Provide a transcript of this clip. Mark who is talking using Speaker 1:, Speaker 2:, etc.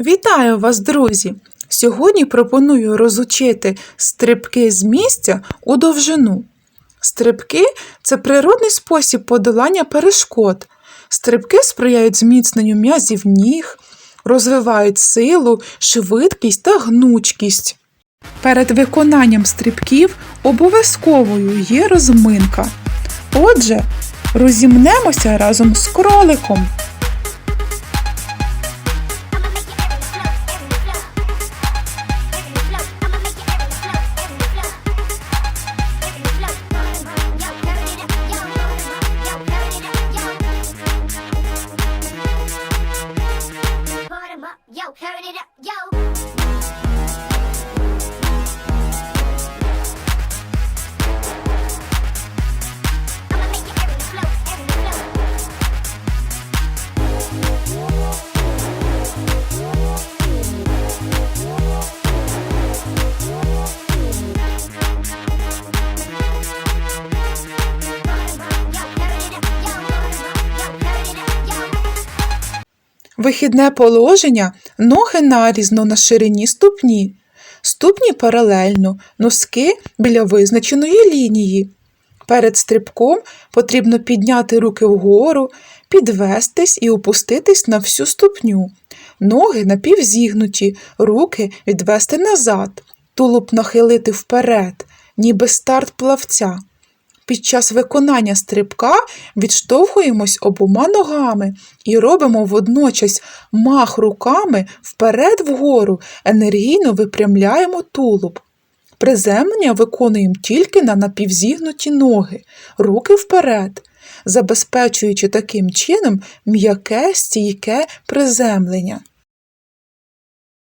Speaker 1: Вітаю вас, друзі! Сьогодні пропоную розучити стрибки з місця у довжину. Стрибки це природний спосіб подолання перешкод. Стрибки сприяють зміцненню м'язів ніг, розвивають силу, швидкість та гнучкість. Перед виконанням стрибків обов'язковою є розминка. Отже, розімнемося разом з кроликом.
Speaker 2: Yo, it up, yo.
Speaker 1: Вихідне положення ноги нарізно на ширині ступні, ступні паралельно, носки біля визначеної лінії. Перед стрибком потрібно підняти руки вгору, підвестись і опуститись на всю ступню. Ноги напівзігнуті, руки відвести назад, тулуб нахилити вперед, ніби старт плавця. Під час виконання стрибка відштовхуємось обома ногами і робимо водночас мах руками вперед вгору, енергійно випрямляємо тулуб. Приземлення виконуємо тільки на напівзігнуті ноги, руки вперед, забезпечуючи таким чином м'яке стійке приземлення.